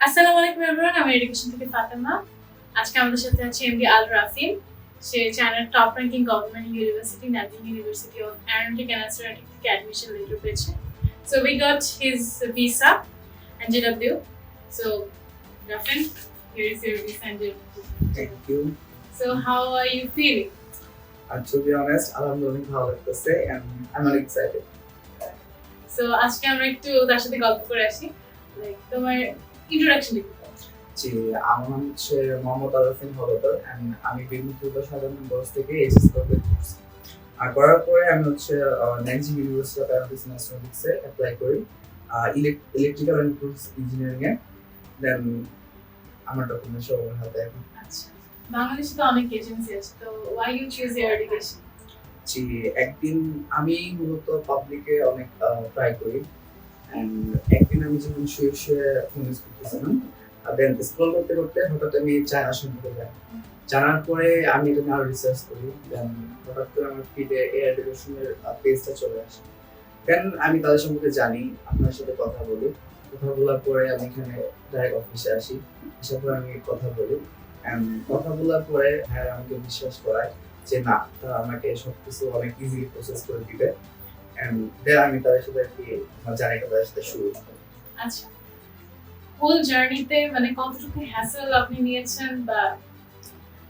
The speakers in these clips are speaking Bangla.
আসসালামু আলাইকুম এভরিওয়ান আমি এডুকেশন থেকে ফাতেমা আজকে আমাদের সাথে আছে এমডি আল রাফিন সে চায়নার top ranking government university Nanjing university of aeronautic and astronautic থেকে অ্যাডমিশন লেটার পেয়েছে so we got his visa and JW so Rafin here is your visa and JW. Thank you. So how are you feeling? And to be honest, alhamdulillah ভালো লাগতেছে and I'm really excited. So আজকে আমরা একটু তার সাথে গল্প করে আসি লাইক তোমার ইন্ট্রোডাকশন জি আমার নাম হচ্ছে মোহাম্মদ আরফিন হলদর and আমি সাধারণ বয়স থেকে কমপ্লিট করছি আর করার পরে আমি হচ্ছে ইউনিভার্সিটি অফ অ্যান্ড অ্যাস্ট্রোনটিক্সে অ্যাপ্লাই করি ইলেকট্রিক্যাল অ্যান্ড ইঞ্জিনিয়ারিং এ। দেন আমার ডকুমেন্ট সব আমার হাতে এখন আচ্ছা বাংলাদেশে তো অনেক এজেন্সি আছে তো why you choose your education G একদিন আমি মূলত পাবলিকে অনেক ট্রাই করি। একদিন আমি যখন শুয়ে শুয়ে ফোন দেন স্ক্রল করতে করতে হঠাৎ আমি চায়না সম্পর্কে যাই জানার পরে আমি এটা আরও রিসার্চ করি। দেন হঠাৎ করে আমার ফিডে পেজটা চলে আসে। দেন আমি তাদের সম্পর্কে জানি, আপনার সাথে কথা বলি। কথা বলার পরে আমি এখানে ডাইরেক্ট অফিসে আসি। আসার পরে আমি কথা বলি। কথা বলার পরে হ্যাঁ আমাকে বিশ্বাস করায় যে, না তারা আমাকে সবকিছু অনেক ইজিলি প্রসেস করে দিবে। এন্ড দেন আমি তাদের সাথে আর কি আমার জার্নিটা তাদের সাথে শুরু আচ্ছা। হোল জার্নিতে মানে কতটুকু হ্যাসেল আপনি নিয়েছেন বা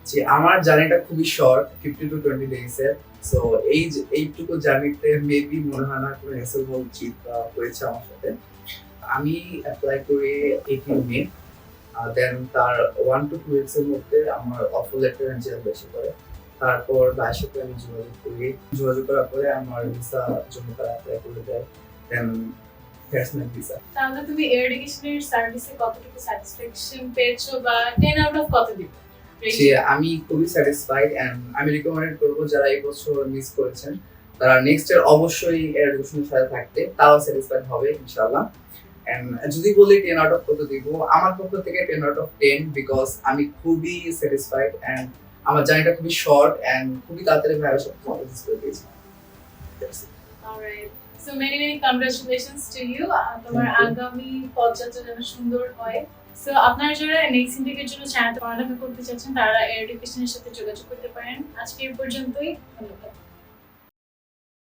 যে আমার জার্নিটা খুবই short fifty two twenty days এর। সো এই যে- এইটুকু জার্নিতে মেবি মনে হয় না কোনো হ্যাসেল হওয়া উচিত বা হয়েছে আমার সাথে। আমি অ্যাপ্লাই করি এইটিন মে দেন তার ওয়ান টু টু এর মধ্যে আমার অফার লেটার এনজিএল বেশি করে তারপর বাইশের সাথে আমি যোগাযোগ করি। যোগাযোগ করার পরে আমার ভিসা জন্য তারা অ্যাপ্লাই করে দেয়। দেন ভিসা তাহলে তুমি এডুকেশনের সার্ভিসে কতটুকু স্যাটিসফ্যাকশন পেয়েছ বা আউট অফ কত দিবে? যে আমি খুবই স্যাটিসফাইড এন্ড আমি রিকমেন্ড করব যারা এই বছর মিস করেছেন তারা নেক্সট ইয়ার অবশ্যই এডুকেশনের সাথে থাকতে তাও স্যাটিসফাইড হবে ইনশাআল্লাহ। এন্ড যদি বলি টেন আউট অফ কত দিব আমার পক্ষ থেকে ten out of ten because আমি খুবই স্যাটিসফাইড এন্ড আমার জার্নিটা খুবই শর্ট এন্ড খুবই তাড়াতাড়ি ভাইয়ের সব কমপ্লিট করে দিয়েছি alright so many many congratulations to you তোমার আগামী পদযাত্রা যেন সুন্দর হয়। সো আপনারা যারা নেক্সট ইন্টেকের জন্য চ্যানেল পড়ালেখা করতে চাচ্ছেন তারা এডুকেশনের সাথে যোগাযোগ করতে পারেন। আজকে এই পর্যন্তই ধন্যবাদ।